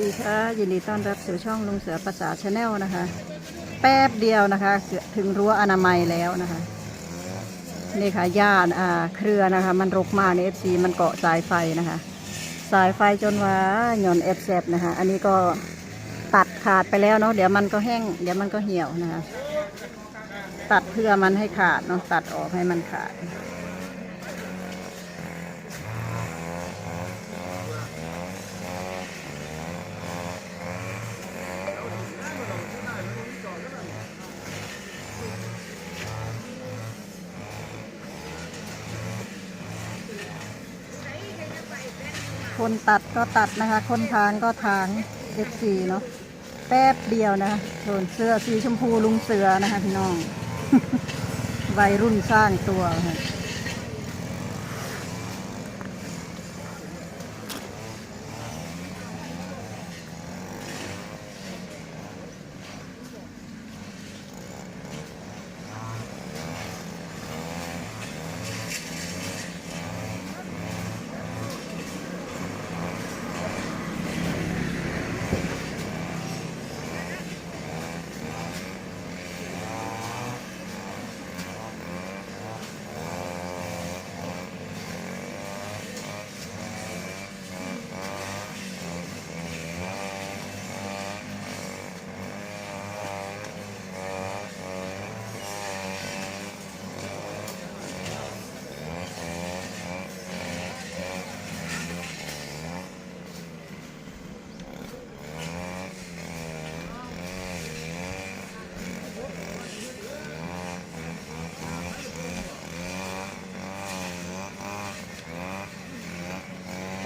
ดีค่ะยินดีต้อนรับสู่ช่องลุงเสือภาษาชาแนลนะคะ แป๊บเดียวนะคะถึงรั้วอนามัยแล้วนะคะ นี่ค่ะย่านอ่าเครือนะคะ มันรกมากในเอฟซีมันเกาะสายไฟนะคะ สายไฟจนว่าหย่อนเอฟเซนะคะ อันนี้ก็ตัดขาดไปแล้วเนาะเดี๋ยวมันก็แห้ง เดี๋ยวมันก็เหี่ยวนะคะ ตัดเพื่อมันให้ขาดเนาะตัดออกให้มันขาด คนตัดก็ตัดนะคะ คนทางก็ทางเอฟซีเนาะแป๊บเดียวนะคะส่วนเสื้อสีชมพูลุงเสือนะคะพี่น้อง วัยรุ่นสร้างตัวค่ะ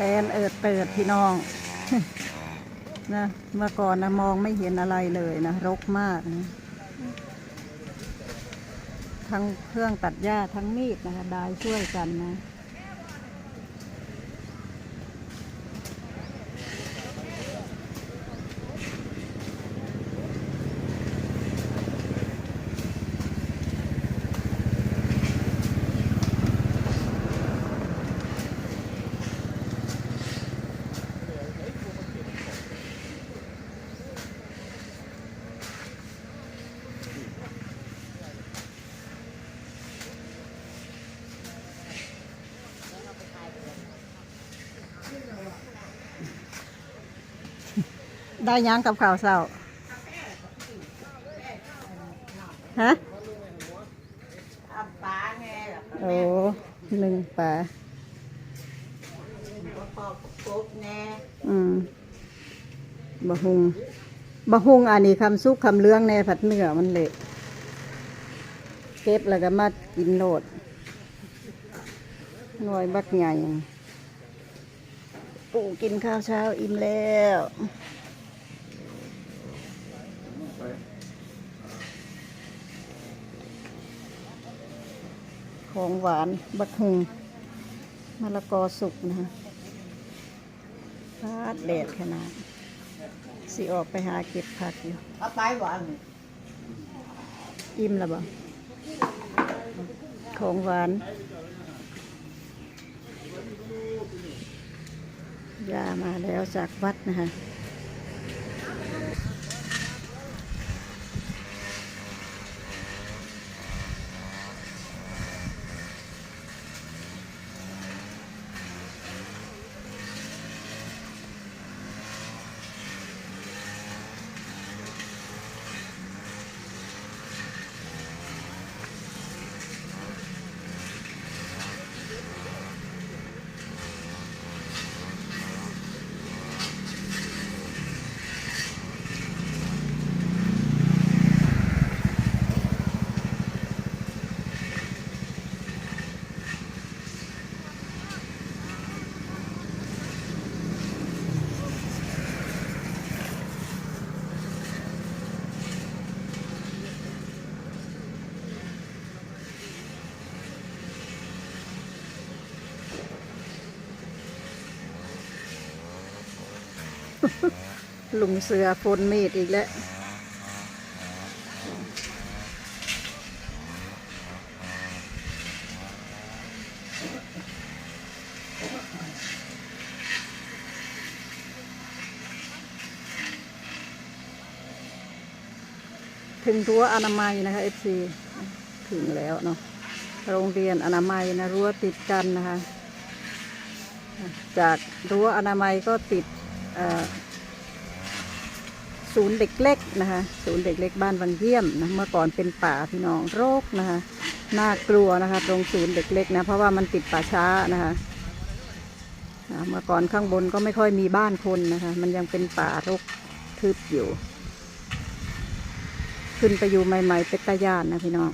แอนเอิดเปิดพี่น้องนะเมื่อก่อนนะมองไม่เห็นอะไรเลยนะรกมากนะทั้งเครื่องตัดหญ้าทั้งมีดนะคะได้ช่วยกันนะ ได้หยังกับข่าวเศร้าฮะเอาปลาไงล่ะโอ้หนึ่งป่าก็พอปุ๊บแน่อืมบะฮุงบะฮุงอันนี้คำซุกคำเรื่องในผัดเนื้อมันเละเก็บแล้วก็มากินโลดหน่วยบักใหญ่ ปู่กินข้าวเช้าอิ่มแล้ว ของหวานบักฮุงมะละกอสุกนะคะฟาดแดดขนาด สิออกไปหาเก็บผักอยู่เอาไปหวานอิ่มแล้วบ่ของหวานยามาแล้วจากวัดนะคะ ลุงเสือพลเมดอีกแล้ว ถึงรั้วอนามัยนะคะเอฟซีถึงแล้วเนาะโรงเรียนอนามัยนะรั้วติดกันนะคะ จากรั้วอนามัยก็ติด ศูนย์เด็กเล็กนะคะศูนย์เด็กเล็กบ้านบางเยี่ยมนะเมื่อก่อนเป็นป่าพี่น้องโรคนะคะน่ากลัวนะคะตรงศูนย์เด็กเล็กนะเพราะว่ามันติดป่าช้านะคะเมื่อก่อนข้างบนก็ไม่ค่อยมีบ้านคนนะคะมันยังเป็นป่ารกทึบอยู่ ขึ้นไปอยู่ใหม่ ๆ เป็นตาญาตินะพี่น้อง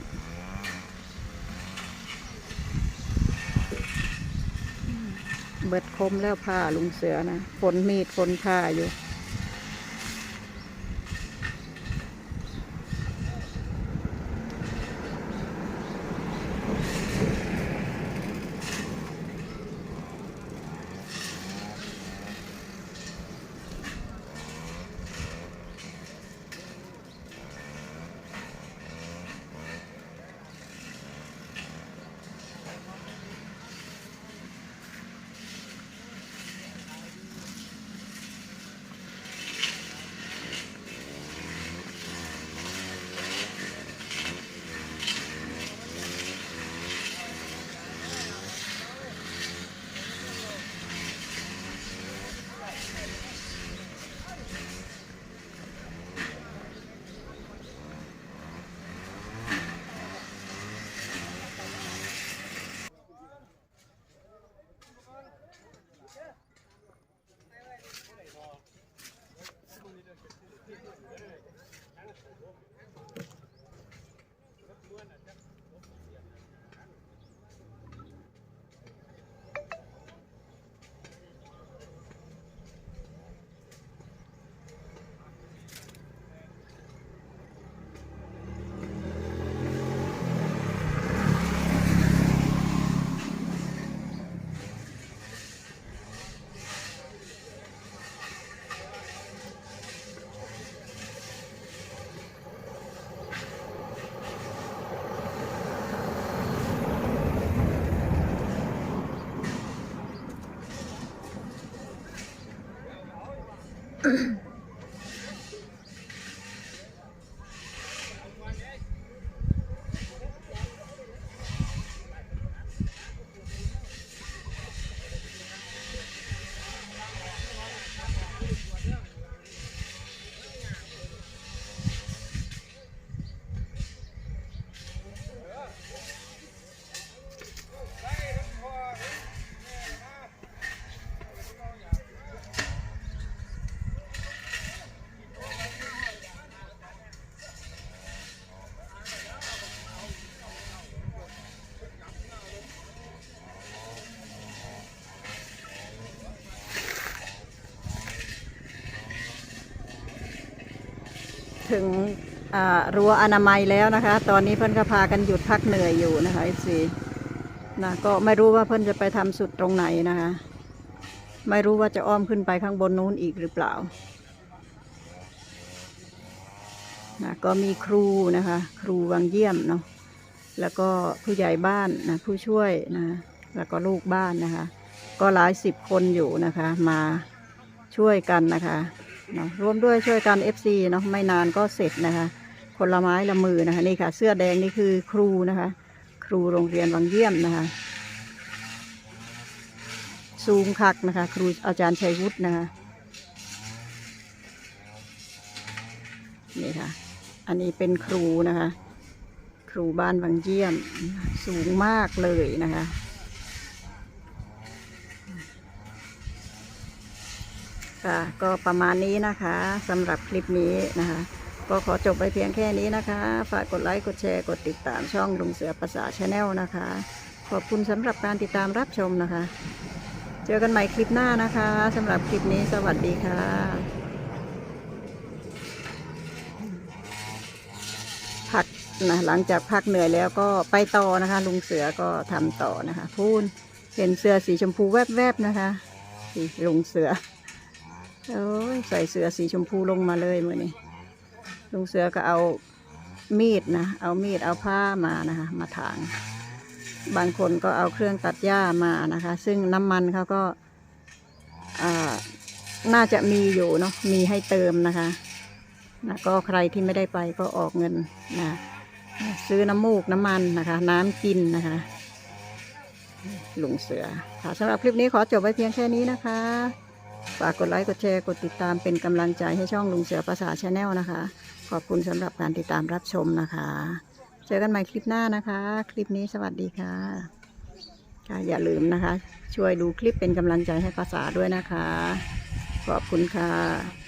เบิดคมแล้วผ้าลุงเสือนะฝนมีดฝนผ้าอยู่ ถึงรั้วอนามัยแล้วนะคะ ตอนนี้เพื่อนก็พากันหยุดพักเหนื่อยอยู่นะคะเอฟซีนะก็ไม่รู้ว่าเพื่อนจะไปทำสุดตรงไหนนะคะ ไม่รู้ว่าจะอ้อมขึ้นไปข้างบนนู้นอีกหรือเปล่านะก็มีครูนะคะ ครูวังเยี่ยมเนาะแล้วก็ผู้ใหญ่บ้านนะผู้ช่วยนะแล้วก็ลูกบ้านนะคะ ก็หลายสิบคนอยู่นะคะ มาช่วยกันนะคะ เนาะร่วมด้วยช่วยกัน FC เนาะไม่นานก็เสร็จนะคะ คนละไม้ละมือนะคะนี่ค่ะ เสื้อแดงนี่คือครูนะคะ ครูโรงเรียนวังเยี่ยมนะคะซูมคักนะคะ ครูอาจารย์ชัยวุฒินะคะนี่ค่ะ อันนี้เป็นครูนะคะ ครูบ้านวังเยี่ยมสูงมากเลยนะคะ ค่ะก็ประมาณนี้นะคะสำหรับคลิปนี้นะคะ ก็ขอจบไปเพียงแค่นี้นะคะ ฝากกดไลค์ กดแชร์ กดติดตามช่องลุงเสือภาษาชาแนลนะคะ ขอบคุณสำหรับการติดตามรับชมนะคะ เจอกันใหม่คลิปหน้านะคะสำหรับคลิปนี้สวัสดีค่ะพักนะหลังจากพักเหนื่อยแล้วก็ไปต่อนะคะ ลุงเสือก็ทำต่อนะคะ พูนเห็นเสื้อสีชมพูแวบๆนะคะสีลุงเสือ โอ้ยใส่เสื้อสีชมพูลงมาเลยมือนี้ลุงเสือก็เอามีดนะ เอามีดเอาผ้ามานะคะ มาถาง บางคนก็เอาเครื่องตัดหญ้ามานะคะ ซึ่งน้ำมันเขาก็น่าจะมีอยู่เนาะ มีให้เติมนะคะนะก็ใครที่ไม่ได้ไปก็ออกเงินนะซื้อน้ำมูกน้ำมันนะคะ น้ำกินนะคะลุงเสือค่ะสำหรับคลิปนี้ขอจบไว้เพียงแค่นี้นะคะ ฝากกดไลค์กดแชร์กดติดตามเป็นกำลังใจให้ช่องลุงเสือภาษาชาแนลนะคะ ขอบคุณสำหรับการติดตามรับชมนะคะ เจอกันใหม่คลิปหน้านะคะ คลิปนี้สวัสดีค่ะค่ะอย่าลืมนะคะ ช่วยดูคลิปเป็นกำลังใจให้ภาษาด้วยนะคะ ขอบคุณค่ะ